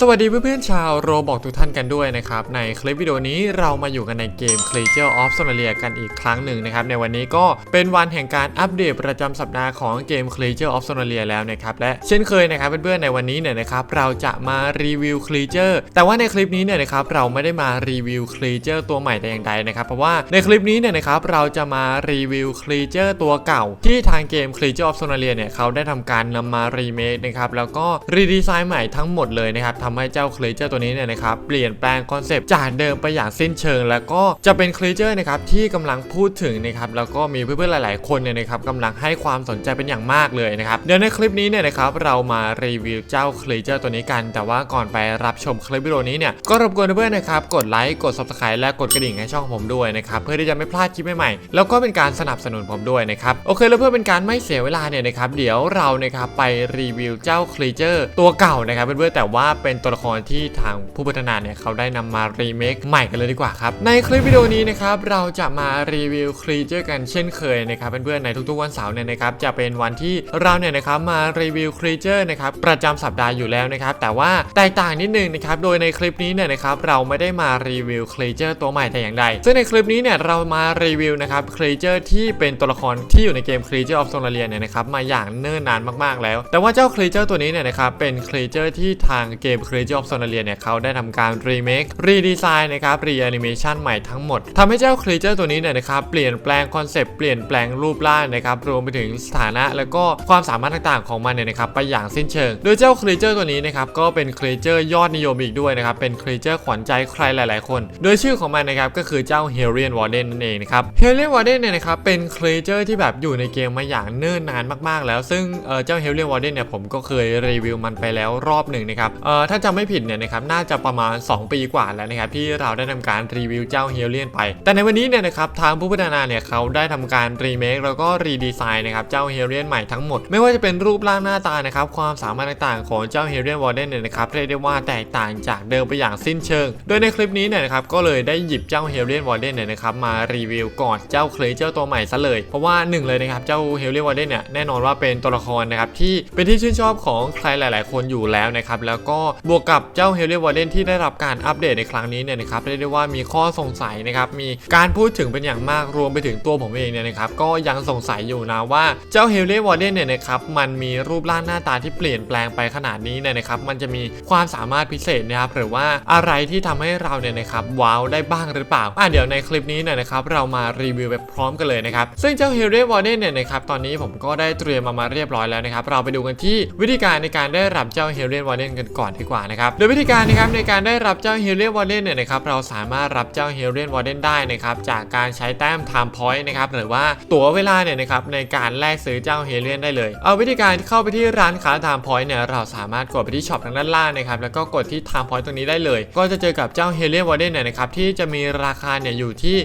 สวัสดีเพื่อนๆชาวโรบอกทุกท่านกันด้วยนะครับ ในคลิปวิดีโอนี้เรามาอยู่กันในเกม Creature of Sonalia กันอีกครั้งหนึ่งนะครับ ในวันนี้ก็เป็นวันแห่งการอัปเดตประจำสัปดาห์ของเกม Creature of Sonalia แล้วนะครับ และเช่นเคยนะครับเพื่อนๆในวันนี้เนี่ยนะครับเราจะมารีวิว Creature แต่ว่าในคลิปนี้เนี่ยนะครับเราไม่ได้มารีวิว Creature ตัวใหม่แต่อย่างใดนะครับเพราะว่าในคลิปนี้เนี่ยนะครับเราจะมารีวิว Creature ตัวเก่า ที่ทางเกม Creature of Sonalia เนี่ยเขาได้ทำการนำมารีเมคนะครับแล้วก็รีดีไซน์ใหม่ทั้งหมดเลยนะครับทำให้เจ้า Creature ตัวนี้เนี่ยนะครับเปลี่ยนแปลงคอนเซปต์จากเดิมไปอย่างสิ้นเชิง แล้วก็จะเป็น Creature นะครับที่กำลังพูดถึงนะครับแล้วก็มีเพื่อนๆหลาย ๆ คนเนี่ยนะครับกำลังให้ความสนใจเป็นอย่างมากเลยนะครับเดี๋ยวในคลิปนี้เนี่ยนะครับเรามารีวิวเจ้า Creature ตัวนี้กัน แต่ว่าก่อนไปรับชมคลิปวิดีโอนี้เนี่ยก็รบกวนเพื่อนๆนะครับกดไลค์กด Subscribe และกดกระดิ่งให้ช่องผมด้วยนะครับเพื่อที่จะไม่พลาดคลิปใหม่ๆแล้วก็เป็นการสนับสนุนผมด้วยนะครับโอเคแล้วเพื่อเป็นการไม่เสียเวลาเนี่ยนะครับเดี๋ยวเรานะครับไปรีวิวเจ้า Creature ตัวเก่านะครับเพื่อนๆแต่ว่าเป็นตัวละครที่ทางผู้พัฒนาเนี่ยเขาได้นำมารีเมคใหม่กันเลยดีกว่าครับ ในคลิปวิดีโอนี้นะครับเราจะมารีวิว Creature กันเช่นเคยนะครับเพื่อนๆในทุกๆวันเสาร์เนี่ยนะครับจะเป็นวันที่เราเนี่ยนะครับมารีวิว Creature นะครับประจำสัปดาห์อยู่แล้วนะครับแต่ว่าแตกต่างนิดนึงนะครับโดยในคลิปนี้เนี่ยนะครับเราไม่ได้มารีวิว Creature ตัวใหม่แต่อย่างใดซึ่งในคลิปนี้เนี่ยเรามารีวิวนะครับ Creature ที่เป็นตัวละครที่อยู่ในเกม Creature of Sonalia เนี่ยนะครับมาอย่างเนิ่นนานมากๆแล้ว แต่ว่าเจ้า Creature ตัวนี้เนี่ยนะครับเป็น Creature ที่ทางเกม Creature of Sonalia เนี่ยเขาได้ทำการรีเมครีดีไซน์นะครับรีแอนิเมชันใหม่ทั้งหมดทำให้เจ้า Creature ตัวนี้เนี่ยนะครับเปลี่ยนแปลงคอนเซปต์เปลี่ยนแปลงรูปร่างนะครับรวมไปถึงสถานะแล้วก็ความสามารถต่างๆของมันเนี่ยนะครับไปอย่างสิ้นเชิง โดยเจ้า Creature ตัวนี้นะครับก็เป็น Creature ยอดนิยมอีกด้วยนะครับเป็น Creature ขวัญใจใครหลาย ๆ คน โดยชื่อของมันนะครับก็คือเจ้า h e r i a n Warden นั่นเองนะครับ h e r i a n Warden เนี่ยนะครับเป็น Creature ที่แบบอยู่ในเกมมาอย่างเนิ่นนานมาก ๆ แล้ว ซึ่งเอ่อเจ้า h e r i a n Warden เนี่ยผมก็เคยรีวิวมันไปแล้วรอบหนึ่งนะครับเอ่อถ้าจำไม่ผิดเนี่ยนะครับน่าจะประมาณ 2 ปีกว่าแล้วนะครับที่เราได้ทำการรีวิวเจ้า h e r i a n ไป แต่ในวันนี้เนี่ยนะครับทางผู้พัฒนาเนี่ยเขาได้ทำการรีเมคแล้วก็รีดีไซน์นะครับเจ้า h e r i a n ใหม่ทั้งหมด ไม่ว่าจะเป็นรูปร่างหน้าตานะครับความสามารถต่างๆของเจ้า h e r i a n Warden เนี่ยนะครับเรียกได้ว่าแตกต่างจากเดิมไปอย่างสิ้นเชิง โดยในคลิปนี้เนี่ยนะครับก็เลยได้หยิบเจ้า h e r i a n Warden เนี่ยนะครับมารีวิวก่อนเจ้าเคลเจอร์ตัวใหม่ซะเลย เพราะว่าหนึ่งเลยนะครับเจ้า h e r i a n Warden เนี่ยแน่นอนว่าเป็นตัวละครนะครับที่เป็นที่ชื่นชอบของใครหลาย ๆ คนอยู่แล้วนะครับแล้วก็บวกกับเจ้า h e r i a n Warden ที่ได้รับการอัปเดตในครั้งนี้เนี่ยนะครับเรียกได้ว่ามีข้อสงสัยนะครับมีการพูดถึงเป็นอย่างมากรวมไปถึงตัวผมเองเนี่ยนะครับก็ยังสงสัยอยู่นะว่าเจ้า h e r i a n Warden เนี่ยนะครับมันมีรูปร่างหน้าตาที่เปลี่ยนแปลงไปขนาดนี้เนี่ยนะครับมันจะมีความสามารถพิเศษนะครับหรือว่าอะไรที่ทำให้เราเนี่ยนะครับว้าวได้บ้างหรือเปล่าอะเดี๋ยวในคลิปนี้เนี่ยนะครับเรามารีวิวไปพร้อมกันเลยนะครับซึ่งเจ้า h e r i a n Warden เนี่ยนะครับตอนนี้ผมก็ได้เตรียมมามาเรียบร้อยแล้วนะครับเราไปดูกันที่วิธีการในการได้รับเจ้า h e r i a n Warden กันก่อนดีกว่านะครับโดยวิธีการนะครับในการได้รับเจ้า h e r i a n Warden เนี่ยนะครับเราสามารถรับเจ้า h e r i a n Warden ได้นะครับจากการใช้แต้ม Time Point นะครับหรือว่าตั๋วเวลาเนี่ยนะครับในการแลกซื้อเจ้า h e r i a n ได้เลย เอาวิธีการเข้าไปที่ร้านค้า Time Point เนี่ยเราสามารถกดไปที่ช็อปทางด้านล่างนะครับแล้วก็กดที่ Time Point ตรงนี้ได้เลย ก็จะเจอกับเจ้า h e r i a n Warden เนี่ยนะครับที่จะมีราคาเนี่ยอยู่ที่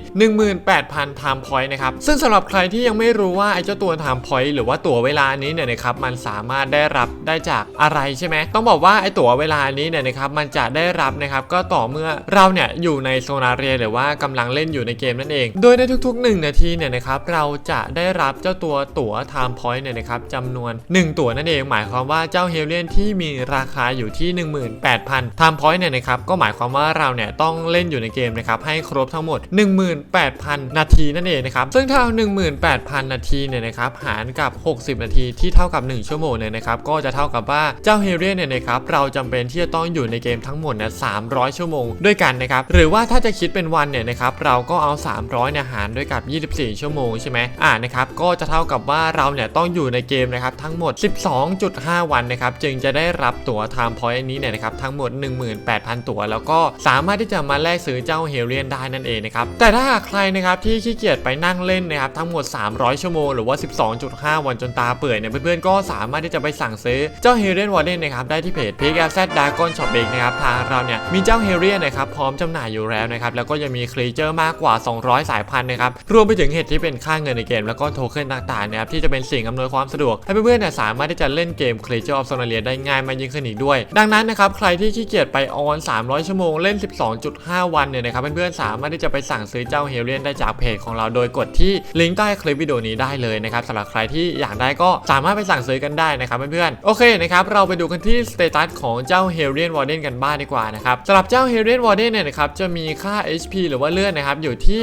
18,000 Time Point นะครับซึ่งสำหรับใครที่ยังไม่รู้ว่าไอ้เจ้าตัว Time Point หรือว่าตั๋วเวลานี้เนี่ยนะครับมันสามารถได้รับได้จากอะไรใช่ไหมต้องบอกว่าไอ้ตั๋วเวลานี้เนี่ยนะครับมันจะได้รับนะครับก็ต่อเมื่อเราเนี่ยอยู่ในโซนาเรียหรือว่ากำลังเล่นอยู่ในเกมนั่นเอง โดยในทุกๆ 1 นาทีเนี่ยนะครับเราจะได้รับเจ้าตัวตั๋ว Time Point เนี่ยนะครับจำนวน 1 ตั๋วนั่นเอง หมายความว่าเจ้าเฮลเลียนที่มีราคาอยู่ที่ 18,000 Time Point เนี่ยนะครับก็หมายความว่าเราเนี่ยต้องเล่นอยู่ในเกมนะครับให้ครบทั้งหมด 18,000 นาทีนั่นเองนะครับซึ่งถ้าเอา 18,000 นาทีเนี่ยนะครับหารกับ 60 นาทีที่เท่ากับ 1 ชั่วโมงเนี่ยนะครับก็จะเท่ากับว่าเจ้าเฮเลียนเนี่ยนะครับเราจำเป็นที่จะต้องอยู่ในเกมทั้งหมดเนี่ย300 ชั่วโมงด้วยกันนะครับ หรือว่าถ้าจะคิดเป็นวันเนี่ยนะครับ เราก็เอา 300เนี่ยหารด้วยกับ 24 ชั่วโมงใช่ไหมอ่านะครับ ก็จะเท่ากับว่าเราเนี่ยต้องอยู่ในเกมนะครับทั้งหมด 12.5 วันนะครับ จึงจะได้รับตั๋ว Time Point นี้เนี่ยนะครับทั้งหมด 18,000 ตั๋ว แล้วก็สามารถที่จะมาแลกซื้อเจ้าเฮเลียนได้นั่นเองนะครับ แต่ถ้าหากใครนะครับที่ขี้เกียจไปนั่งเล่นนะครับทั้งหมด 300 ชั่วโมงหรือว่า 12.5 วันจนตาเปื่อยเนี่ยเพื่อนๆก็สามารถที่จะไปสั่งซื้อเจ้าเฮเลียนวอร์เดนนะครับได้ที่เพจ p i k f z Dragon Shop เองนะครับทางเราเนี่ยมีเจ้าเฮเลียนะครับพร้อมจำหน่ายอยู่แล้วนะครับแล้วก็ยังมีครีเจอร์มากกว่า 200 สายพันธุ์นะครับรวมไปถึงเห็ดที่เป็นค่าเงินในเกม แล้วก็โทเค็นต่างๆนะครับที่จะเป็นสิ่งอำนวยความสะดวกให้เพื่อนๆเนี่ยสามารถที่จะเล่นเกม Creature of Sonalia ได้ง่ายมากยิ่งขึ้นอีกด้วย ดังนั้นนะครับใครที่ขี้เกียจไปออน 300 ชั่วโมงเล่น 12.5 วันเนี่ยนะครับเพื่อนๆสามารถที่จะไปสั่งซื้อเจ้าเฮเลียนได้จากเพจของเราโดยกดที่ลิงก์ใต้คลิปวิดีโอนี้ได้เลยนะครับสำหรับใครที่อยากได้ก็สามารถไปสั่งซื้อกันได้นะครับเพื่อนๆโอเคนะครับเราไปดูกันที่สเตตัสของเจ้าาเฮเรียนวอร์เดนกันบ้างดีกว่านะครับสำหรับเจ้าเฮเรียนวอร์เดนเนี่ยนะครับจะมีค่า HP หรือว่าเลือดนะครับอยู่ที่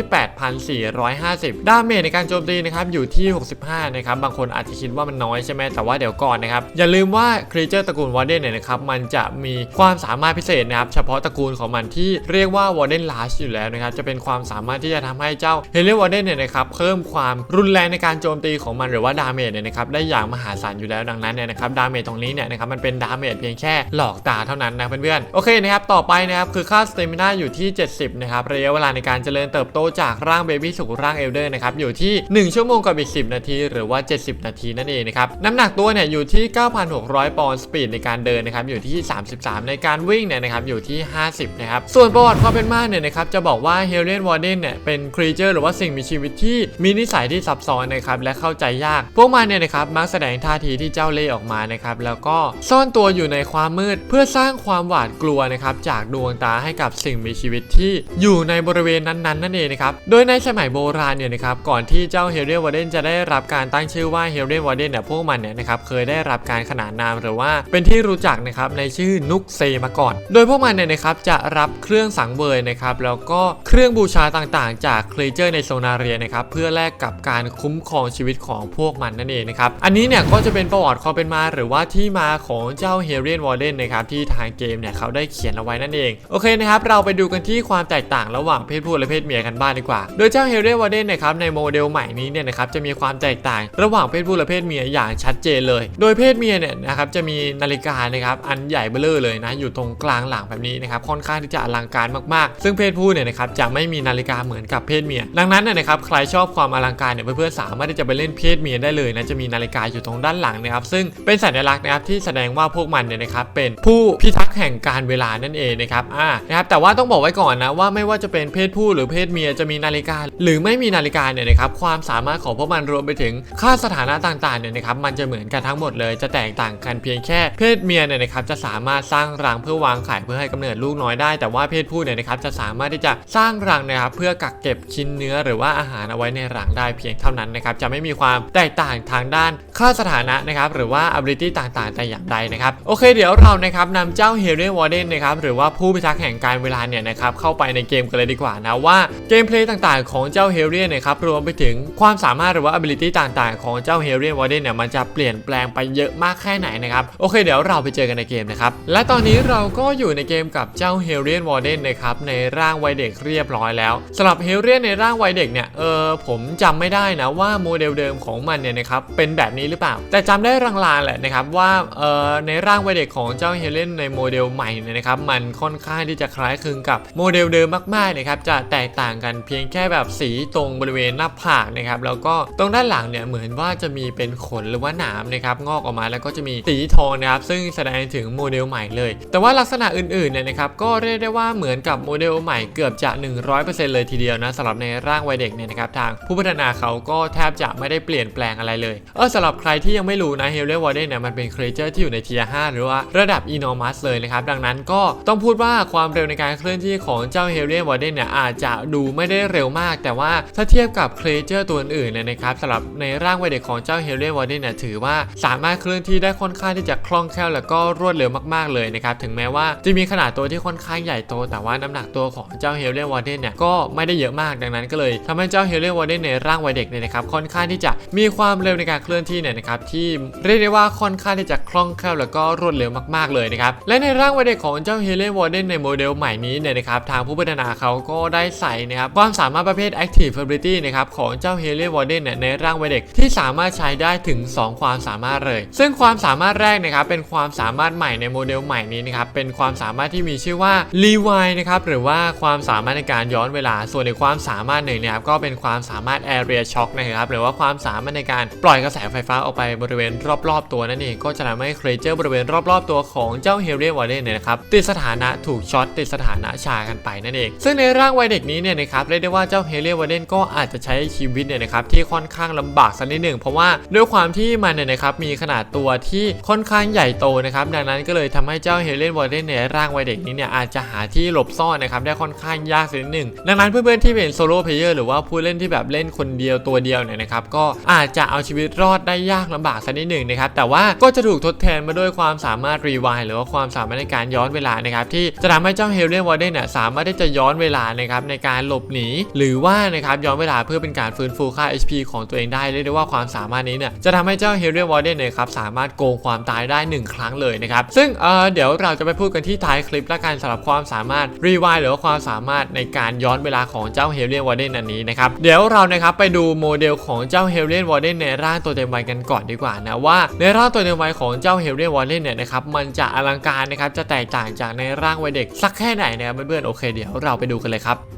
8,450 ดาเมจในการโจมตีนะครับอยู่ที่ 65 นะครับบางคนอาจจะคิดว่ามันน้อยใช่ไหมแต่ว่าเดี๋ยวก่อนนะครับอย่าลืมว่าครีเจอร์ตระกูลวอร์เดนเนี่ยนะครับมันจะมีความสามารถพิเศษนะครับเฉพาะตระกูลของมันที่เรียกว่าวอร์เดนลาชอยู่แล้วนะครับจะเป็นความสามารถที่จะทำให้เจ้าเฮเรียนวอร์เดนเนี่ยนะครับเพิ่มความรุนแรงในการโจมตีของมันหรือว่าดาเมจเนี่ยนะครับได้อย่างมหาศาลอยู่แล้วดังนั้นเนี่ยนะครับดาเมจตรงนี้เนี่ยนะครับมันเป็นดาเมจเพียงแค่หลอกตาเท่านั้นนะเพื่อนๆโอเคนะครับต่อไปนะครับคือค่าสเตมินาอยู่ที่ 70นะครับระยะเวลาในการเจริญเติบโตจากร่างเบบี้สู่ร่างเอลเดอร์นะครับอยู่ที่ 1 ชั่วโมงกับอีก10 นาที หรือว่า 70 นาทีนั่นเองนะครับน้ำหนักตัวเนี่ยอยู่ที่ 9,600 ปอนด์สปีดในการเดินนะครับอยู่ที่ 33 ในการวิ่งเนี่ยนะครับอยู่ที่ 50นะครับส่วนประวัติความเป็นมาเนี่ยนะครับจะบอกว่าเฮเลนวอร์เดนเนี่ยเป็นครีเจอร์หรือว่าสิ่งมีชีวิตที่มีนิสัยที่ซับซ้อนนะครับและเข้าใจยาก พวกมันเนี่ยนะครับมักแสดงท่าทีที่เจ้าเล่ห์ออกมานะครับแล้วก็ซ่อนตัวอยู่ในความมืดเพื่อสร้างความหวาดกลัวนะครับจากดวงตาให้กับสิ่งมีชีวิตที่อยู่ในบริเวณนั้นๆนั่นเองนะครับโดยในสมัยโบราณเนี่ยนะครับก่อนที่เจ้าเฮเลนวอร์เดนจะได้รับการตั้งชื่อว่าเฮเลนวอร์เดนเนี่ยพวกมันเนี่ยนะครับเคยได้รับการขนานนามหรือว่าเป็นที่รู้จักนะครับในชื่อนุกเซมาก่อน โดยพวกมันเนี่ยนะครับจะรับเครื่องสังเวยนะครับแล้วก็เครื่องบูชาต่างๆ จากครีเจอร์ในโซนาเรียนะครับเพื่อแลกกับการคุ้มครองชีวิตของพวกมันนั่นเองนะครับอันนี้เนี่ยก็จะเป็นประวัติความเป็นมาหรือว่าที่มาของเจ้าเฮเรียนวอร์เดนนะครับที่ทางเกมเนี่ยเขาได้เขียนเอาไว้นั่นเองโอเคนะครับเราไปดูกันที่ความแตกต่างระหว่างเพศผู้และเพศเมียกันบ้างดีกว่า โดยเจ้าเฮเรียนวอร์เดนนะครับในโมเดลใหม่นี้เนี่ยนะครับจะมีความแตกต่างระหว่างเพศผู้และเพศเมียอย่างชัดเจนเลย โดยเพศเมียเนี่ยนะครับจะมีนาฬิกานะครับอันใหญ่เบ้อเลยนะอยู่ตรงกลางหลังแบบนี้นะครับค่อนข้างที่จะอลังการมากๆ ซึ่งเพศผู้เนี่ยนะครับจะไม่มีนาฬิกาเหมือนกับเพศเมีย ดังนั้นเนี่ยนะครับใครชอบความอลังการเนี่ยเพื่อนๆสามารถที่จะไปเล่นเพศเมียได้เลยนะจะมีนาฬิกาอยู่ตรงด้านหลังนะครับซึ่งเป็นสัญลักษณ์นะครับที่แสดงว่าพวกมันเนี่ยนะครับเป็นผู้พิทักษ์แห่งการเวลานั่นเองนะครับอ่านะครับแต่ว่าต้องบอกไว้ก่อนนะว่าไม่ว่าจะเป็นเพศผู้หรือเพศเมียจะมีนาฬิกา หรือไม่มีนาฬิกาเนี่ยนะครับความสามารถของพวกมันรวมไปถึงค่าสถานะต่างๆเนี่ยนะครับมันจะเหมือนกันทั้งหมดเลยจะแตกต่างกันเพียงแค่เพศเมียเนี่ยนะครับจะสามารถสร้างรังเพื่อวางไข่เพื่อให้กำเนิดลูกน้อยได้ แต่ว่าเพศผู้เนี่ยนะครับจะสามารถที่จะสร้างรังนะครับเพื่อกักเก็บชิ้นเนื้อหรือว่าอาหารเอาไว้ในรังได้เพียงเท่านั้นนะครับจะไม่มีความแตกต่างทางด้านค่าสถานะนะครับหรือว่า ability ต่างๆ แต่อย่างใดนะครับโอเคเดี๋ยวเรานะครับนำเจ้าเฮเรวอร์เดนนะครับหรือว่าผู้พิทักษ์แห่งการเวลาเนี่ยนะครับเข้าไปในเกมกันเลยดีกว่านะว่าเกมเพลย์ต่างๆ ของเจ้าเฮเรียนะครับรวมไปถึงความสามารถหรือว่า ability ต่างๆ ของเจ้าเฮเรียวอร์เดนเนี่ยมันจะเปลี่ยนแปลงไปเยอะมากแค่ไหนนะครับโอเคเดี๋ยวเราไปเจอกันในเกมนะครับและตอนนี้เราก็อยู่ในเกมกับเจ้าเฮเรียวอร์เดนนะครับในร่างวัยเด็กเรียบร้อยแล้วสำหรับเฮเรียในร่างวัยเด็กเนี่ยเออผมจำไม่ได้นะว่าโมเดลเดิมของมันเนี่ยนะครับเป็นแบบนี้หรือเปล่า แต่จำได้ลางๆแหละนะครับว่าเออในร่างวัยเด็กของเจ้าเฮเลนในโมเดลใหม่เนี่ยนะครับ มันค่อนข้างที่จะคล้ายคลึงกับโมเดลเดิมมากๆนะครับ จะแตกต่างกันเพียงแค่แบบสีตรงบริเวณหน้าผากนะครับ แล้วก็ตรงด้านหลังเนี่ยเหมือนว่าจะมีเป็นขนหรือว่าหนามนะครับงอกออกมาแล้วก็จะมีสีทองนะครับ ซึ่งแสดงถึงโมเดลใหม่เลย แต่ว่าลักษณะอื่นๆเนี่ยนะครับ ก็เรียกได้ว่าเหมือนกับโมเดลใหม่เกือบจะ 100%เลยทีเดียวนะสำหรับในร่างวัยเด็กเนี่ยนะครับทางผู้พัฒนาเขาก็แทบจะไม่ได้เปลี่ยนแปลงอะไรเลย เออสำหรับใครที่ยังไม่รู้นะเฮลเลวอร์เดนเนี่ยมันเป็นครีเจอร์ที่อยู่ในเทียร์5หรือว่าระดับอีโนมัสเลยนะครับ ดังนั้นก็ต้องพูดว่าความเร็วในการเคลื่อนที่ของเจ้าเฮเลียนวอร์เดนเนี่ยอาจจะดูไม่ได้เร็วมาก แต่ว่าถ้าเทียบกับเครเจอร์ตัวอื่นเนี่ยนะครับสำหรับในร่างวัยเด็กของเจ้าเฮเลียนวอร์เดนเนี่ยถือว่าสามารถเคลื่อนที่ได้ค่อนข้างที่จะคล่องแคล่วแล้วก็รวดเร็วมากๆเลยนะครับถึงแม้ว่าจะมีขนาดตัวที่ค่อนข้างใหญ่โต แต่ว่าน้ำหนักตัวของเจ้าเฮเลียนวอร์เดนเนี่ยก็ไม่ได้เยอะมากดังนั้นก็เลยทำให้เจ้าเฮเลียนวอร์เดนในร่างวัยเด็กเนี่ยนะครับค่อนข้างที่จะมีความเร็วในการเคลื่อนที่เนี่ยนะครับที่เรียกได้ว่าค่อนข้างที่จะคล่องแคล่วแล้วก็รวดเร็วมากๆเลยนะครับ และในร่างวัยเด็กของเจ้าเฮเลนวอร์เดนในโมเดลใหม่นี้เนี่ยนะครับ ทางผู้พัฒนาเขาก็ได้ใส่นะครับความสามารถประเภท Active Ability นะครับของเจ้าเฮเลนวอร์เดนเนี่ยในร่างวัยเด็กที่สามารถใช้ได้ถึง 2 ความสามารถเลย ซึ่งความสามารถแรกนะครับเป็นความสามารถใหม่ในโมเดลใหม่นี้นะครับเป็นความสามารถที่มีชื่อว่า Rewind นะครับหรือว่าความสามารถในการย้อนเวลาส่วนในความสามารถหนึ่งนะครับก็เป็นความสามารถ Area Shock นะครับหรือว่าความสามารถในการปล่อยกระแสไฟฟ้าออกไปบริเวณรอบๆ ตัวนั่นเองก็จะทำให้เครเจอร์บริเวณรอบๆ ตัวของเจ้าเฮเรียวอร์เดนเนี่ยนะครับติดสถานะถูกช็อตติดสถานะชากันไปนั่นเอง ซึ่งในร่างวัยเด็กนี้เนี่ยนะครับเรียกได้ว่าเจ้าเฮเรียวอร์เดนก็อาจจะใช้ชีวิตเนี่ยนะครับที่ค่อนข้างลำบากสักนิดหนึ่งเพราะว่าด้วยความที่มันเนี่ยนะครับมีขนาดตัวที่ค่อนข้างใหญ่โตนะครับดังนั้นก็เลยทำให้เจ้าเฮเลนวอร์เดนในร่างวัยเด็กนี้เนี่ยอาจจะหาที่หลบซ่อนนะครับได้ค่อนข้างยากสักนิดหนึ่งดังนั้นเพื่อนๆที่เป็นโซโล่เพลเยอร์หรือว่าผู้เล่นที่แบบเล่นคนเดียวตัวเดียวเนี่ยนะครับก็อาจจะเอาชีวิตรอดได้ยากลำบากสักนิดหนึ่งนะครับแต่ว่าก็จะถูกทดแทนมาด้วยความสามารถรีวายหรือว่าความสามารถในการย้อนเวลานะครับที่จะทำให้เจ้าเฮลเลียนวอร์เดนเนี่ยสามารถที่จะย้อนเวลานะครับในการหลบหนี หรือว่านะครับย้อนเวลาเพื่อเป็นการฟื้นฟูค่า HP ของตัวเองได้เรียกได้ว่าความสามารถนี้เนี่ยจะทำให้เจ้าเฮลเลียนวอร์เดนเนี่ยครับสามารถโกงความตายได้หนึ่งครั้งเลยนะครับซึ่งเออเดี๋ยวเราจะไปพูดกันที่ท้ายคลิปและการสำหรับความสามารถรีไวหรือว่าความสามารถในการย้อนเวลาของเจ้าเฮลเลียนวอร์เดนอันนี้นะครับเดี๋ยวเรานะครับไปดูโมเดลของเจ้าเฮลเลียนวอร์เดนในร่างตัวเต็มวัยกันก่อนดีกว่านะว่าในร่างตัวเต็มวัยของเจ้าเฮลเลียนวอร์เดนเนี่ยนะครับมันจะอลังการนะครับจะแตกต่างจากในร่างวัยเด็กสักแค่ไหนนะครับเพื่อนๆโอเคเดี๋ยวเราไปดูกันเลยครับ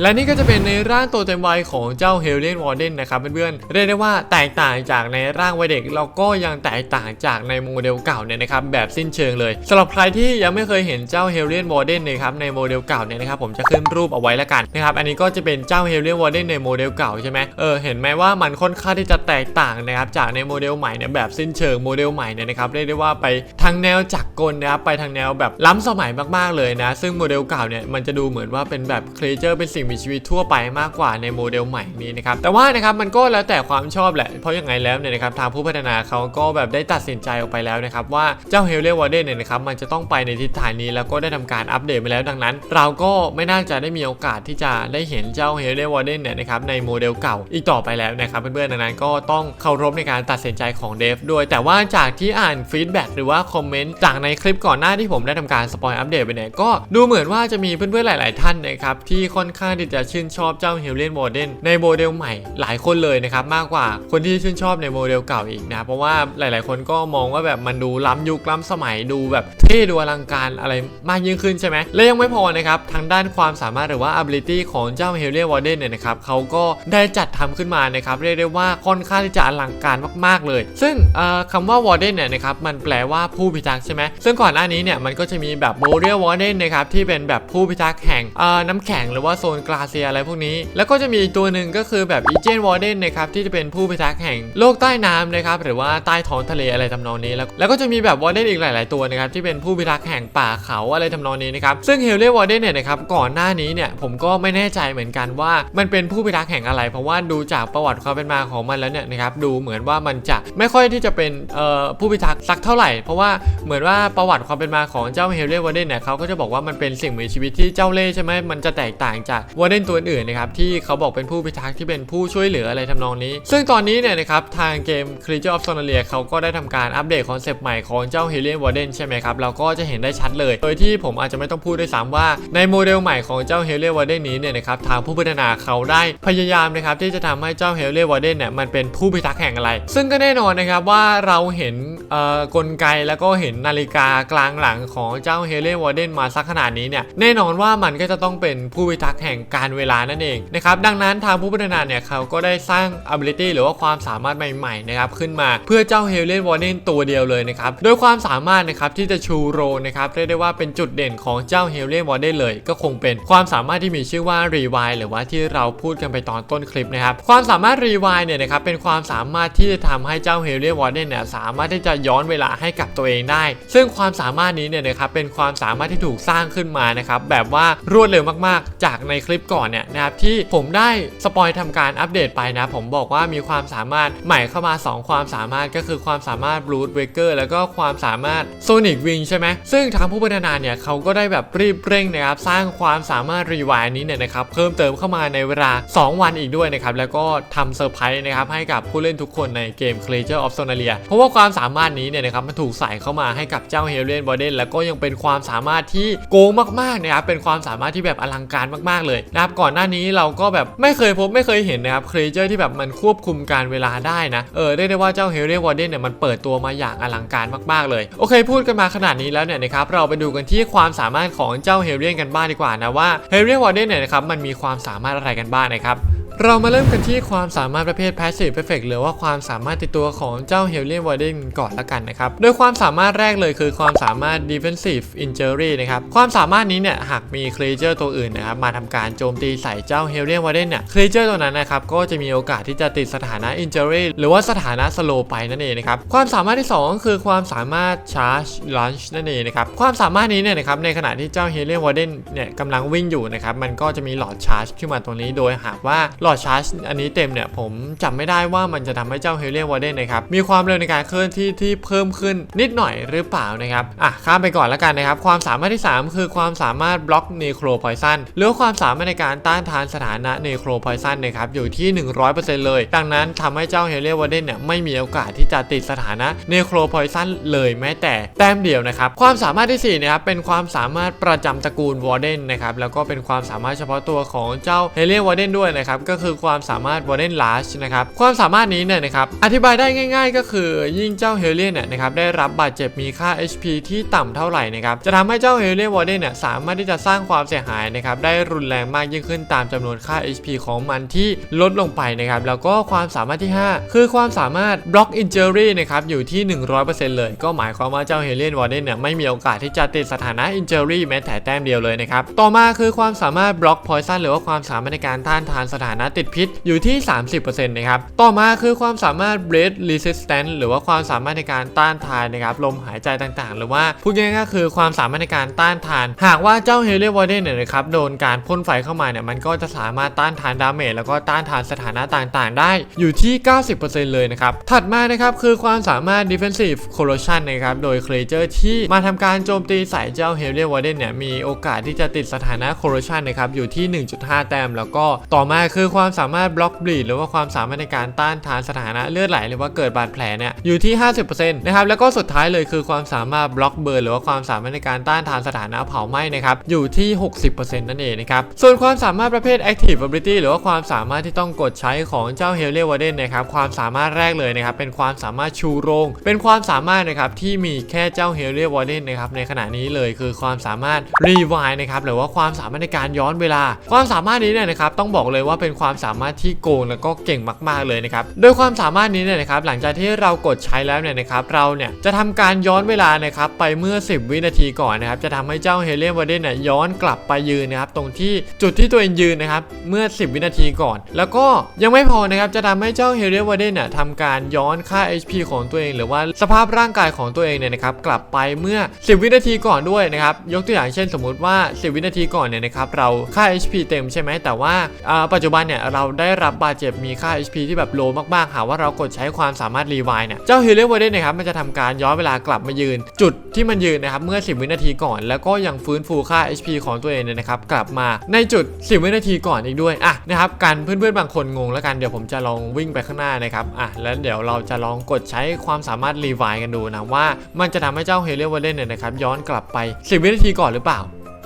และนี่ก็จะเป็นในร่างตัวเต็มวัยของเจ้าเฮเลนวอร์เดนนะครับเพื่อนๆเรียกได้ว่าแตกต่างจากในร่างวัยเด็กแล้วก็ยังแตกต่างจากในโมเดลเก่าเนี่ยนะครับแบบสิ้นเชิงเลยสำหรับใครที่ยังไม่เคยเห็นเจ้าเฮเลนวอร์เดนนะครับในโมเดลเก่าเนี่ยนะครับผมจะขึ้นรูปเอาไว้แล้วกันนะครับอันนี้ก็จะเป็นเจ้าเฮเลนวอร์เดนในโมเดลเก่าใช่ไหมเออเห็นไหมว่ามันค่อนข้างที่จะแตกต่างนะครับจากในโมเดลใหม่เนี่ยแบบสิ้นเชิงโมเดลใหม่เนี่ยนะครับเรียกได้ว่าไปทางแนวจักรกลนะครับไปทางแนวแบบล้ำสมัยมากๆเลยนะ ซึ่งโมเดลเก่าเนี่ยมันจะดูเหมือนว่าเป็นแบบครีเจอร์เป็นสิงมีชีวิตทั่วไปมากกว่าในโมเดลใหม่นี้นะครับแต่ว่านะครับมันก็แล้วแต่ความชอบแหละ เพราะยังไงแล้วเนี่ยนะครับทางผู้พัฒนาเขาก็แบบได้ตัดสินใจออกไปแล้วนะครับว่าเจ้าเฮลเลวอร์เดนเนี่ยนะครับมันจะต้องไปในทิศทางนี้แล้วก็ได้ทำการอัปเดตไปแล้วดังนั้น เราก็ไม่น่าจะได้มีโอกาสที่จะได้เห็นเจ้าเฮลเลวอร์เดนเนี่ยนะครับในโมเดลเก่าอีกต่อไปแล้วนะครับเพื่อนๆดังนั้นก็ต้องเคารพในการตัดสินใจของเดฟด้วยแต่ว่าจากที่อ่านฟีดแบ็กหรือว่าคอมเมนต์จากในคลิปก่อนหน้าที่ผมได้ทำการสปอยอัปเดตไปเนี่ยก็ดูเหมือนว่าจะมีเพื่อนๆหลาย ๆ ท่านนะครับที่ค่อนข้างที่จะชื่นชอบเจ้าเฮลเลนวอร์เดนในโมเดลใหม่หลายคนเลยนะครับมากกว่าคนที่ชื่นชอบในโมเดลเก่าอีกนะเพราะว่าหลาย ๆ คนก็มองว่าแบบมันดูล้ำยุคล้ำสมัยดูแบบเท่ดูอลังการอะไรมากยิ่งขึ้นใช่ไหมและยังไม่พอนะครับทางด้านความสามารถหรือว่า ability ของเจ้าเฮลเลนวอร์เดนเนี่ยนะครับเขาก็ได้จัดทำขึ้นมานะครับเรียกได้ว่าค่อนข้างที่จะอลังการมาก ๆ เลย ซึ่งเอ่อคำว่าวอร์เดนเนี่ยนะครับมันแปลว่าผู้พิทักษ์ใช่ไหมซึ่งก่อนหน้านี้เนี่ยมันก็จะมีแบบโมเดลวอร์เดนนะครับที่เป็นแบบผู้พิทักษ์แห่งน้ำแข็งหรือว่าโซนกลาเซียอะไรพวกนี้ แล้วก็จะมีตัวหนึ่งก็คือแบบอีเจนวอร์เดนนะครับที่จะเป็นผู้พิทักษ์แห่งโลกใต้น้ำนะครับหรือว่าใต้ท้องทะเลอะไรทำนองนี้ แล้วแล้วก็จะมีแบบวอร์เดนอีกหลาย ๆ ตัวนะครับที่เป็นผู้พิทักษ์แห่งป่าเขาอะไรทำนองนี้นะครับซึ่งเฮลเลวอร์เดนเนี่ยนะครับก่อนหน้านี้เนี่ยผมก็ไม่แน่ใจเหมือนกันว่ามันเป็นผู้พิทักษ์แห่งอะไร เพราะว่าดูจากประวัติความเป็นมาของมันแล้วเนี่ยนะครับดูเหมือนว่ามันจะไม่ค่อยที่จะเป็นเอ่อผู้พิทักษ์สักเท่าไหร่ เพราะว่าเหมือนว่าประวัติความเป็นมาของเจ้าเฮลเลวอร์เดนเนี่ยเขาก็จะบอกว่ามันเป็นสิ่งมีชีวิตที่เจ้าเล่ใช่ไหมมันจะแตกต่างจากวอร์เดนตัวอื่นนะครับที่เขาบอกเป็นผู้พิทักษ์ที่เป็นผู้ช่วยเหลืออะไรทำนองนี้ ซึ่งตอนนี้เนี่ยนะครับทางเกม Creature of Sonalia เขาก็ได้ทำการอัปเดตคอนเซปต์ใหม่ของเจ้า h e l i a n Warden ใช่ไหมครับเราก็จะเห็นได้ชัดเลย โดยที่ผมอาจจะไม่ต้องพูดด้วยซ้ำว่าในโมเดลใหม่ของเจ้า h e l i a n Warden นี้เนี่ยนะครับทางผู้พัฒนาเขาได้พยายามนะครับที่จะทำให้เจ้า h e l i a n Warden เนี่ยมันเป็นผู้พิทักษ์แห่งอะไร ซึ่งก็แน่นอนนะครับว่าเราเห็นเอ่อกลไกแล้วก็เห็นนาฬิกากลางหลังของเจ้า h e l i a n Warden มาสักขนาดนี้เนี่ยแน่นอนว่ามันก็จะต้องเป็นผู้พิทักษ์แห่งการเวลานั่นเองนะครับดังนั้นทางผู้พัฒนาเนี่ยเขาก็ได้สร้าง ability หรือว่าความสามารถใหม่ๆนะครับขึ้นมาเพื่อเจ้า h e l e n Warden ตัวเดียวเลยนะครับโดยความสามารถนะครับที่จะชูโรนะครับเรียกได้ว่าเป็นจุดเด่นของเจ้า h e l e n Warden เลย ก็คงเป็นความสามารถที่มีชื่อว่า Rewind หรือว่าที่เราพูดกันไปตอนต้นคลิปนะครับความสามารถ Rewind เนี่ยนะครับเป็นความสามารถที่จะทำให้เจ้า h e l e n Warden เนี่ยสามารถที่จะย้อนเวลาให้กับตัวเองได้ ซึ่งความสามารถนี้เนี่ยนะครับเป็นความสามารถที่ถูกสร้างขึ้นมานะครับแบบว่ารวดเร็วมากๆ จากในคลิปลิปก่อนเนี่ยนะครับที่ผมได้สปอยทำการอัปเดตไปนะ ผมบอกว่ามีความสามารถใหม่เข้ามา 2 ความสามารถก็คือความสามารถ Blood Breaker แล้วก็ความสามารถ Sonic Wing ใช่ไหมซึ่งทางผู้พัฒนาเนี่ยเขาก็ได้แบบรีบเร่งนะครับสร้างความสามารถรีวายนี้เนี่ยนะครับเพิ่มเติมเข้ามาในเวลา 2 วันอีกด้วยนะครับแล้วก็ทำเซอร์ไพรส์นะครับให้กับผู้เล่นทุกคนในเกม Creature of Sonalia เพราะว่าความสามารถนี้เนี่ยนะครับมันถูกใส่เข้ามาให้กับเจ้า Hellion Warden แล้วก็ยังเป็นความสามารถที่โกงมากๆนะครับเป็นความสามารถที่แบบอลังการมากๆเลยนะครับก่อนหน้านี้เราก็แบบไม่เคยพบไม่เคยเห็นนะครับครีเจอร์ที่แบบมันควบคุมการเวลาได้นะเออได้ได้ว่าเจ้า Hellion Warden เนี่ยมันเปิดตัวมาอย่างอลังการมากๆเลยโอเค พูดกันมาขนาดนี้แล้วเนี่ยนะครับเราไปดูกันที่ความสามารถของเจ้า Hellion กันบ้างดีกว่านะว่า Hellion Warden เนี่ยนะครับมันมีความสามารถอะไรกันบ้างนะครับ เรามาเริ่มกันที่ความสามารถประเภท Passive Effect หรือว่าความสามารถติดตัวของเจ้า Hellion Warden ก่อนละกันนะครับ โดยความสามารถแรกเลยคือความสามารถ Defensive Injury นะครับ ความสามารถนี้เนี่ยหากมี Creature ตัวอื่นนะครับมาทำการโจมตีใส่เจ้า Hellion Warden เนี่ย Creature ตัวนั้นนะครับก็จะมีโอกาสที่จะติดสถานะ Injury หรือว่าสถานะ Slow ไปนั่นเองนะครับ ความสามารถที่สองก็คือความสามารถ Charge Launch นั่นเองนะครับ ความสามารถนี้เนี่ยนะครับในขณะที่เจ้า Hellion Warden เนี่ยกำลังวิ่งอยู่นะครับมันก็จะมีหลอด Charge ขึ้นมาตรงนี้โดยหากว่าหลอด Charge อันนี้เต็มเนี่ยผมจำไม่ได้ว่ามันจะทำให้เจ้า Hellion Warden นะครับมีความเร็วในการเคลื่อนที่ที่เพิ่มขึ้นนิดหน่อยหรือเปล่านะครับอะข้ามไปก่อนแล้วกันนะครับความสามารถที่ 3 คือความสามารถบล็อก Necro Poison หรือความสามารถในการต้านทานสถานะ Necro Poison นะครับอยู่ที่ 100%เลย ดังนั้นทำให้เจ้า Hellion Warden เนี่ยไม่มีโอกาสที่จะติดสถานะ Necro Poison เลยแม้แต่แต้มเดียวนะครับความสามารถที่สี่นะครับเป็นความสามารถประจำตระกูล Warden นะครับแล้วก็เป็นความสามารถเฉพาะตัวของเจ้า Hellion Warden ด้วยนะครับก็ก็คือความสามารถ Warden Large นะครับ ความสามารถนี้เนี่ยนะครับ อธิบายได้ง่าย ๆ ก็คือยิ่งเจ้า Hellion เนี่ยนะครับได้รับบาดเจ็บมีค่า HP ที่ต่ำเท่าไหร่นะครับ จะทำให้เจ้า Hellion Warden เนี่ยสามารถที่จะสร้างความเสียหายนะครับได้รุนแรงมากยิ่งขึ้นตามจำนวนค่า HP ของมันที่ลดลงไปนะครับ แล้วก็ความสามารถที่ 5 คือความสามารถ Block Injury นะครับอยู่ที่ 100%เลย ก็หมายความว่าเจ้า Hellion Warden เนี่ยไม่มีโอกาสที่จะติดสถานะ Injury แม้แต่แต้มเดียวเลยนะครับ ต่อมาคือความสามารถ Block Poison หรือว่าความสามารถในการต้านทานสถานะติดพิษอยู่ที่ 30%นะครับ ต่อมาคือความสามารถ Breath Resistance หรือว่าความสามารถในการต้านทานนะครับลมหายใจต่างๆ หรือว่าพูดง่ายๆก็คือความสามารถในการต้านทาน หากว่าเจ้า Hellion Warden เนี่ยนะครับโดนการพ่นไฟเข้ามาเนี่ยมันก็จะสามารถต้านทานดาเมจแล้วก็ต้านทานสถานะต่างๆ ได้อยู่ที่ 90%เลยนะครับ ถัดมานะครับคือความสามารถ Defensive Corrosion นะครับโดย Creature ที่มาทำการโจมตีใส่เจ้า Hellion Warden เนี่ยมีโอกาสที่จะติดสถานะ Corrosion นะครับอยู่ที่ 1.5 แต้มแล้วก็ต่อมาคือความสามารถ Block Bleed หรือว่าความสามารถในการต้านทานสถานะเลือดไหลหรือว่าเกิดบาดแผลเนี่ยอยู่ที่ 50%นะครับแล้วก็สุดท้ายเลยคือความสามารถ Block Burn หรือว่าความสามารถในการต้านทานสถานะเผาไหม้นะครับอยู่ที่ 60%นั่นเองนะครับส่วนความสามารถประเภท Active Ability หรือว่าความสามารถที่ต้องกดใช้ของเจ้า Hellion Warden นะครับความสามารถแรกเลยนะครับเป็นความสามารถชูโรง เป็นความสามารถนะครับที่มีแค่เจ้า Hellion Warden นะครับในขณะนี้เลยคือความสามารถ Rewind นะครับหรือว่าความสามารถในการย้อนเวลา ความสามารถนี้เนี่ยนะครับต้องบอกเลยว่าเป็นความสามารถที่โกงแล้วก็เก่งมาก ๆเลยนะครับโดยความสามารถนี้เนี่ยนะครับหลังจากที่เรากดใช้แล้วเนี่ยนะครับเราเนี่ยจะทำการย้อนเวลานะครับไปเมื่อ 10 วินาทีก่อนนะครับจะทำให้เจ้า Hellion Warden เนี่ยย้อนกลับไปยืนนะครับตรงที่จุดที่ตัวเองยืนนะครับเมื่อ 10 วินาทีก่อน แล้วก็ยังไม่พอนะครับจะทำให้เจ้า Hellion Warden เนี่ยทำการย้อนค่า HP ของตัวเองหรือว่าสภาพร่างกายของตัวเองเนี่ยนะครับกลับไปเมื่อ 10 วินาทีก่อนด้วยนะครับยกตัวอย่างเช่น สมมุติว่า 10 วินาทีก่อนเนี่ยนะครับเราค่า HP เต็มใช่ไหมแต่ว่าอ่าปัจจุบันเนี่ยเราได้รับบาดเจ็บมีค่า HP ที่แบบโลมากๆ หากว่าเรากดใช้ความสามารถรีไวน์เนี่ยเจ้า Hellion Warden นะครับมันจะทำการย้อนเวลากลับมายืน จุดที่มันยืนนะครับเมื่อ 10 วินาทีก่อน แล้วก็ยังฟื้นฟูค่า HP ของตัวเองเนี่ยนะครับกลับมาในจุด 10 วินาทีก่อนอีกด้วยอะนะครับการเพื่อนๆบางคนงงแล้วกันเดี๋ยวผมจะลองวิ่งไปข้างหน้านะครับอะแล้วเดี๋ยวเราจะลองกดใช้ความสามารถรีไวน์กันดูนะว่า มันจะทำให้เจ้า Hellion Warden เนี่ยนะครับย้อนกลับไป 10 วินาทีก่อนหรือเปล่า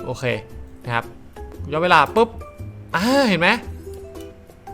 โอเคนะครับย้อนเวลาปุ๊บอ่าเห็นไหม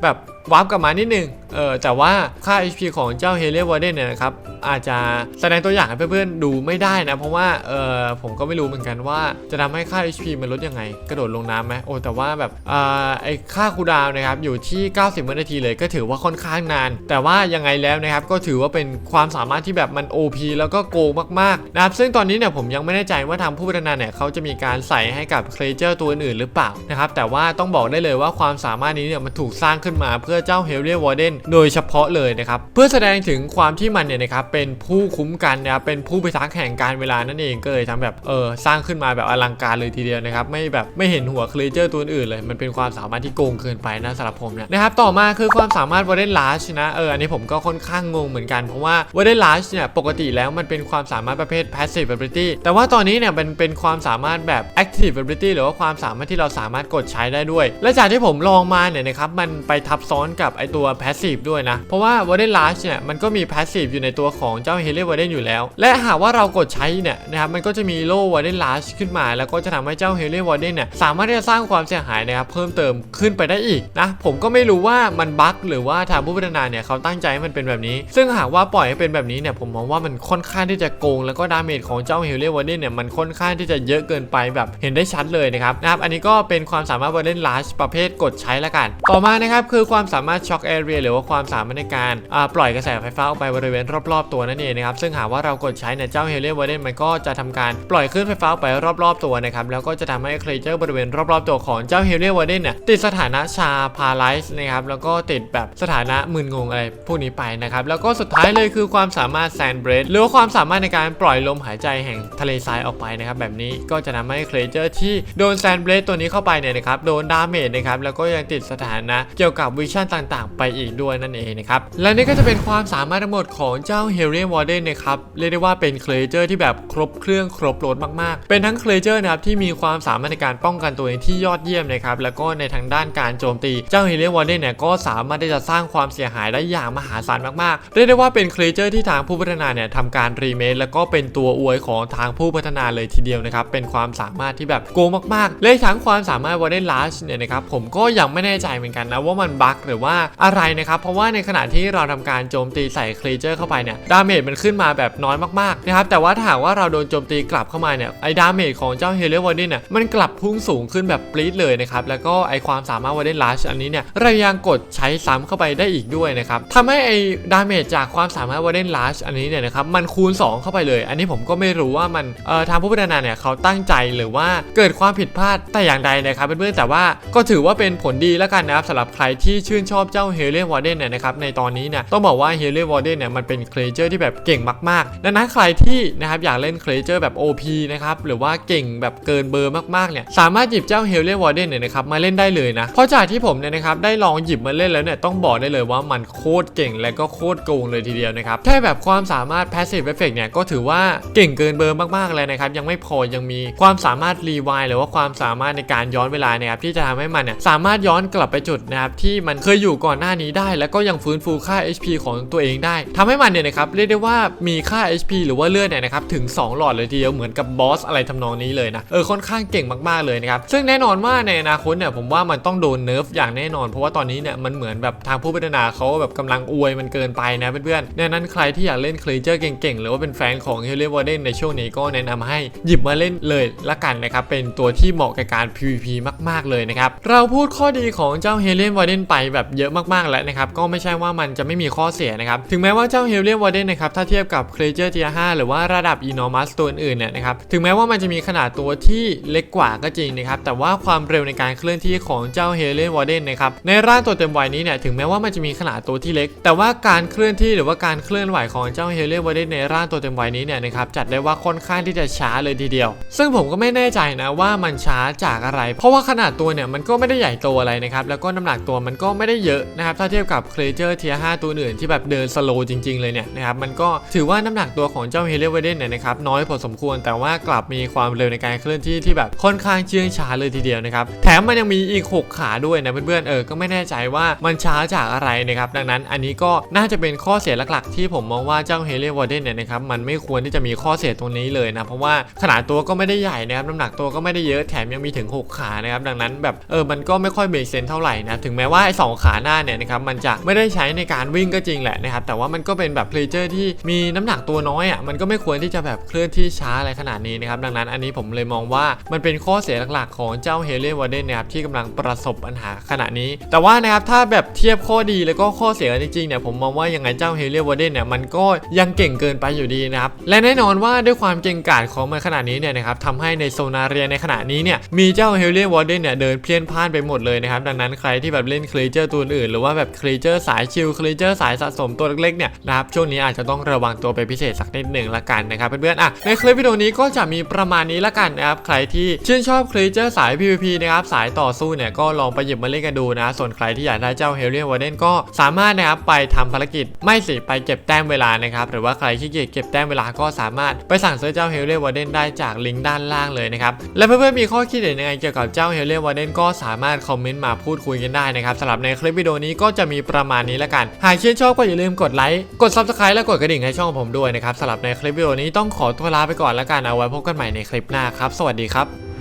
แบบ วาร์ปกลับมานิดนึงเออแต่ว่าค่า HP ของเจ้า Hellion Warden เนี่ยนะครับอาจจะแสดงตัวอย่างให้เพื่อนๆดูไม่ได้นะ เพราะว่าเออผมก็ไม่รู้เหมือนกันว่าจะทำให้ค่า HP มันลดยังไง กระโดดลงน้ำไหมโอ้แต่ว่าแบบอ่าไอค่าคูดาวนะครับอยู่ที่ 90วินาทีเลยก็ถือว่าค่อนข้างนาน แต่ว่ายังไงแล้วนะครับก็ถือว่าเป็นความสามารถที่แบบมัน OP แล้วก็โกงมากๆนะครับซึ่งตอนนี้เนี่ยผมยังไม่แน่ใจว่าทางผู้พัฒนาเนี่ยเขาจะมีการใส่ให้กับเครเจอร์ตัวอื่นหรือเปล่านะครับแต่ว่าต้องบอกได้เลยว่าความสามารถนี้เนี่ยมันถูกสร้างขึ้นมาเพื่อพื่อเจ้าเฮลเลียวอร์เดนโดยเฉพาะเลยนะครับเพื่อแสดงถึงความที่มันเนี่ยนะครับเป็นผู้คุ้มกันนะครับเป็นผู้พิทักษ์แห่งการเวลานั่นเองก็เลยทำแบบเออสร้างขึ้นมาแบบอลังการเลยทีเดียวนะครับไม่แบบไม่เห็นหัวครีเจอร์ตัวอื่นเลย มันเป็นความสามารถที่โกงเกินไปนะสำหรับผมเนี่ยนะครับต่อมาคือความสามารถวอร์เดนลาชนะเอออันนี้ผมก็ค่อนข้างงงเหมือนกันเพราะว่าวอร์เดนลาชเนี่ยปกติแล้วมันเป็นความสามารถประเภท passive ability แต่ว่าตอนนี้เนี่ยเป็นเป็นความสามารถแบบ active ability หรือว่าความสามารถที่เราสามารถกดใช้ได้ด้วย และจากที่ผมลองมาเนี่ยนะครับมันไปทับซ้อนกับไอตัว passive ด้วยนะ เพราะว่า w a r d e n Large เนี่ยมันก็มี passive อยู่ในตัวของเจ้า h e l i w a r d e n อยู่แล้ว และหากว่าเรากดใช้เนี่ยนะครับมันก็จะมีโล่ w a r d e n Large ขึ้นมา แล้วก็จะทำให้เจ้า h e l i w a r d e n เนี่ยสามารถที่จะสร้างความเสียหายนะครับเพิ่มเติมขึ้นไปได้อีกนะผมก็ไม่รู้ว่ามันบั๊กหรือว่าทางผู้พัฒนาเนี่ยเขาตั้งใจให้มันเป็นแบบนี้ ซึ่งหากว่าปล่อยให้เป็นแบบนี้เนี่ยผมมองว่ามันค่อนข้างที่จะโกง แล้วก็ดาเมจของเจ้า h e l i w a r d e n เนี่ยมันค่อนข้างที่จะเยอะเกินไปแบบเห็นได้ชัดเลยนะครับนะครับอันนี้ก็เป็นความสามารถ w a r d e n Large ประเภทกดใช้ละกัน ต่อมานะครับคือความสามารถ Shock Area หรือว่าความสามารถในการปล่อยกระแสไฟฟ้าออกไปบริเวณรอบๆตัวนั่นเองนะครับซึ่งหากว่าเรากดใช้เนี่ยเจ้า h e l i w a r d e n มันก็จะทำการปล่อยคลื่นไฟฟ้าออไปรอบๆตัวนะครับแล้วก็จะทำให้เครเจอร์บริเวณรอบๆตัวของเจ้า h e l i w a r d e n เนี่ยติดสถานะชาพาไลซ์นะครับแล้วก็ติดแบบสถานะมึนงงอะไรพวกนี้ไปนะครับแล้วก็สุดท้ายเลยคือความสามารถ Sand Breath หรือว่าความสามารถในการปล่อยลมหายใจแห่งทะเลทรายออกไปนะครับแบบนี้ก็จะทำให้เครเจอร์ที่โดน Sand Breath ตัวนี้เข้าไปเนี่ยนะครับโดนดาเมจนะครับแล้วก็ยังติดสถานะเกี่ยวกับวิชั่นต่างๆ ไปอีกด้วยนั่นเองนะครับ และนี่ก็จะเป็นความสามารถทั้งหมดของเจ้า h e l i u m Warden นนะครับ เรียกได้ว่าเป็นเครเจอร์ที่แบบครบเครื่องครบรถมากๆ เป็นทั้งเครเจอร์นะครับที่มีความสามารถในการป้องกันตัวเองที่ยอดเยี่ยมนะครับ แล้วก็ในทางด้านการโจมตี เจ้า h e l i u m Warden เนี่ยก็สามารถที่จะสร้างความเสียหายได้อย่างมหาศาลมากๆ เรียกได้ว่าเป็นเครเจอร์ที่ทางผู้พัฒนาเนี่ยทำการรีเมคแล้วก็เป็นตัวอวยของทางผู้พัฒนาเลยทีเดียวนะครับ เป็นความสามารถที่แบบโกงมากๆ และทั้งความสามารถ Warden Large เนี่ยนะครับผมก็ยังไม่แน่ใจเหมือนกันนะว่ามันบั๊กหรือว่าอะไรนะครับ เพราะว่าในขณะที่เราทำการโจมตีใส่เครเจอร์เข้าไปเนี่ยดาเมจมันขึ้นมาแบบน้อยมากๆนะครับแต่ว่าถ้าหากว่าเราโดนโจมตีกลับเข้ามาเนี่ยไอ้ดาเมจของเจ้าเฮเลวอร์ดินเนี่ยมันกลับพุ่งสูงขึ้นแบบปรี๊ดเลยนะครับแล้วก็ไอ้ความสามารถวอร์ดินลัชอันนี้เนี่ยเรายังกดใช้ซ้ำเข้าไปได้อีกด้วยนะครับทำให้ไอ้ดาเมจจากความสามารถวอร์ดินลัชอันนี้เนี่ยนะครับมันคูณ 2 เข้าไปเลย อันนี้ผมก็ไม่รู้ว่ามันเอ่อทางผู้พัฒนาเนี่ยเขาตั้งใจหรือว่าเกิดความผิดพลาดแต่อย่างใดนะครับเพื่อนๆแต่ว่าก็ถือว่าเป็นผลดีแล้วกันนะครับสำหรับใครที่ชื่นชอบเจ้าเฮเลวอร์เดนเนี่ยนะครับในตอนนี้เนี่ยต้องบอกว่าเฮเลวอร์เดนเนี่ยมันเป็นเครเจอร์ที่แบบเก่งมากๆดังนั้นใครที่นะครับอยากเล่นเครเจอร์แบบ OP นะครับหรือว่าเก่งแบบเกินเบอร์มากๆเนี่ยสามารถหยิบเจ้าเฮเลวอร์เดนเนี่ยนะครับมาเล่นได้เลยนะเพราะจากที่ผมเนี่ยนะครับได้ลองหยิบมาเล่นแล้วเนี่ยต้องบอกได้เลยว่ามันโคตรเก่งและก็โคตรโกงเลยทีเดียวนะครับแค่แบบความสามารถ passive effect เนี่ยก็ถือว่าเก่งเกินเบอร์มากๆเลยนะครับยังไม่พอยังมีความสามารถรีไวหรือว่าความสามารถในการย้อนเวลานะครับที่จะทำให้มันเนี่ยสามารถย้อนกลับไปจุดนะครับที่มันเคยอยู่ก่อนหน้านี้ได้ แล้วก็ยังฟื้นฟูค่า HP ของตัวเองได้ทำให้มันเนี่ยนะครับเรียกได้ว่ามีค่า HP หรือว่าเลือดเนี่ยนะครับถึง 2 หลอดเลยทีเดียวเหมือนกับบอสอะไรทำนองนี้เลยนะเออค่อนข้างเก่งมากๆเลยนะครับซึ่งแน่นอนว่าในอนาคตเนี่ยผมว่ามันต้องโดนเนิร์ฟอย่างแน่นอน เพราะว่าตอนนี้เนี่ยมันเหมือนแบบทางผู้พัฒนาเขาแบบกำลังอวยมันเกินไปนะเพื่อนๆดังนั้นใครที่อยากเล่นคลีเจอร์เก่งๆหรือว่าเป็นแฟนของเฮเลวอร์เดนในช่วงนี้ก็แนะนำให้หยิบมาเล่นเลยละกันนะครับเป็นตัวที่เหมาะกับการ PVP มาก ๆเลยนะครับเราพูดข้อดีของเจ้าเฮเลนวอร์เดนไปแบบเยอะมากๆแล้วนะครับก็ไม่ใช่ว่ามันจะไม่มีข้อเสียนะครับถึงแม้ว่าเจ้าเฮลเลนวอร์เดนนะครับถ้าเทียบกับเคลเจอร์เทีย5หรือว่าระดับอีโนมัสตัวอื่นๆเนี่ยนะครับถึงแม้ว่ามันจะมีขนาดตัวที่เล็กกว่าก็จริงนะครับแต่ว่าความเร็วในการเคลื่อนที่ของเจ้าเฮเลนวอร์เดนนะครับในร่างตัวเต็มวัยนี้เนี่ยถึงแม้ว่ามันจะมีขนาดตัวที่เล็ก แต่ว่าการเคลื่อนที่หรือว่าการเคลื่อนไหวของเจ้าเฮเลนวอร์เดนในร่างตัวเต็มวัยนี้เนี่ยนะครับจัดได้ว่าค่อนข้างที่จะช้าเลยทีเดียว ซึ่งผมก็ไม่แน่ใจนะว่ามันช้าจากอะไร เพราะว่าขนาดตัวเนี่ยมันก็ไม่ได้ใหญ่โตอะไรนะครับแล้วก็น้ำหนักตัวมันก็ไม่ได้เยอะนะครับถ้าเทียบกับเคลเจอร์เทีย5ตัวอื่นที่แบบเดินสโลจริง ๆ เลยเนี่ยนะครับมันก็ถือว่าน้ำหนักตัวของเจ้าเฮเลเวเดนเนี่ยนะครับน้อยพอสมควรแต่ว่ากลับมีความเร็วในการเคลื่อนที่ที่แบบค่อนข้างเชื่องช้าเลยทีเดียวนะครับแถมมันยังมีอีก 6 ขาด้วยนะเพื่อนๆเออก็ไม่แน่ใจว่ามันช้าจากอะไรนะครับดังนั้นอันนี้ก็น่าจะเป็นข้อเสียหลักๆ ที่ผมมองว่าเจ้าเฮเลเวเดนเนี่ยนะครับมันไม่ควรที่จะมีข้อเสียตรงนี้เลยนะเพราะว่าขนาดตัวก็ไม่ได้ใหญ่นะครับน้ำหนักตัวก็ไม่ได้เยอะแถมยังมีถึง 6 ขานะครับดังนั้นแบบเออมันก็ไม่ค่อยเบรกเซนเท่าไหร่นะถึงแม้ว่าไอ้สองขาหน้าเนี่ยนะครับมันจะไม่ได้ใช้ในการวิ่งก็จริงแหละนะครับแต่ว่ามันก็เป็นแบบเพลเจอร์ที่มีน้ำหนักตัวน้อยอะมันก็ไม่ควรที่จะแบบเคลื่อนที่ช้าอะไรขนาดนี้นะครับดังนั้นอันนี้ผมเลยมองว่ามันเป็นข้อเสียหลักๆของเจ้าเฮเลวอร์เดนนะครับที่กำลังประสบปัญหาขณะนี้ แต่ว่านะครับถ้าแบบเทียบข้อดีแล้วก็ข้อเสียจริงๆเนี่ยผมมองว่ายังไงเจ้าเฮเลวอร์เดนเนี่ยมันก็ยังเก่งเกินไปอยู่ดีนะครับและแน่นอนว่าด้วยความเก่งกาจของมันขนาดนี้เนี่ยนะครับทำให้ในโซนาเรียในขณะนี้เนี่ยมีเจ้าเฮเลวอร์เดนเนี่ยเดินเพี้ยนพลาดไปหมดเลยนะครับดังนั้นใครที่แบบเล่นเคลเจออร์ตัวอื่นหรือว่าแบบครีเจอร์สายชิลครีเจอร์สายสะสมตัวเล็กๆเนี่ยนะครับช่วงนี้อาจจะต้องระวังตัวเป็นพิเศษสักนิดหนึ่งละกันนะครับเพื่อนๆอะในคลิปวิดีโอนี้ก็จะมีประมาณนี้ละกันนะครับใครที่ชื่นชอบครีเจอร์สาย PVP นะครับสายต่อสู้เนี่ยก็ลองไปหยิบมาเล่นกันดูนะ ส่วนใครที่อยากได้เจ้าเฮเลียนวอร์เดนก็สามารถนะครับไปทำภารกิจไม่สิไปเก็บแต้มเวลานะครับหรือว่าใครขี้เกียจเก็บแต้มเวลาก็สามารถไปสั่งซื้อเจ้าเฮเลียนวอร์เดนได้จากลิงก์ด้านล่างเลยนะครับและเพื่อนๆมีข้อคิดเห็นยังไงเกี่ยวกับเจ้าเฮเลียนวอร์เดนก็สามารถคอมเมนต์มาพูดคุยกันได้นะครับสำหรับในคลิปวิดีโอนี้ก็จะมีประมาณนี้ละกัน หากชื่นชอบก็อย่าลืมกดไลค์ กด subscribe และกดกระดิ่งให้ช่องผมด้วยนะครับสำหรับในคลิปวิดีโอนี้ต้องขอตัวลาไปก่อนละกันเอาไว้พบกันใหม่ในคลิปหน้าครับ สวัสดีครับ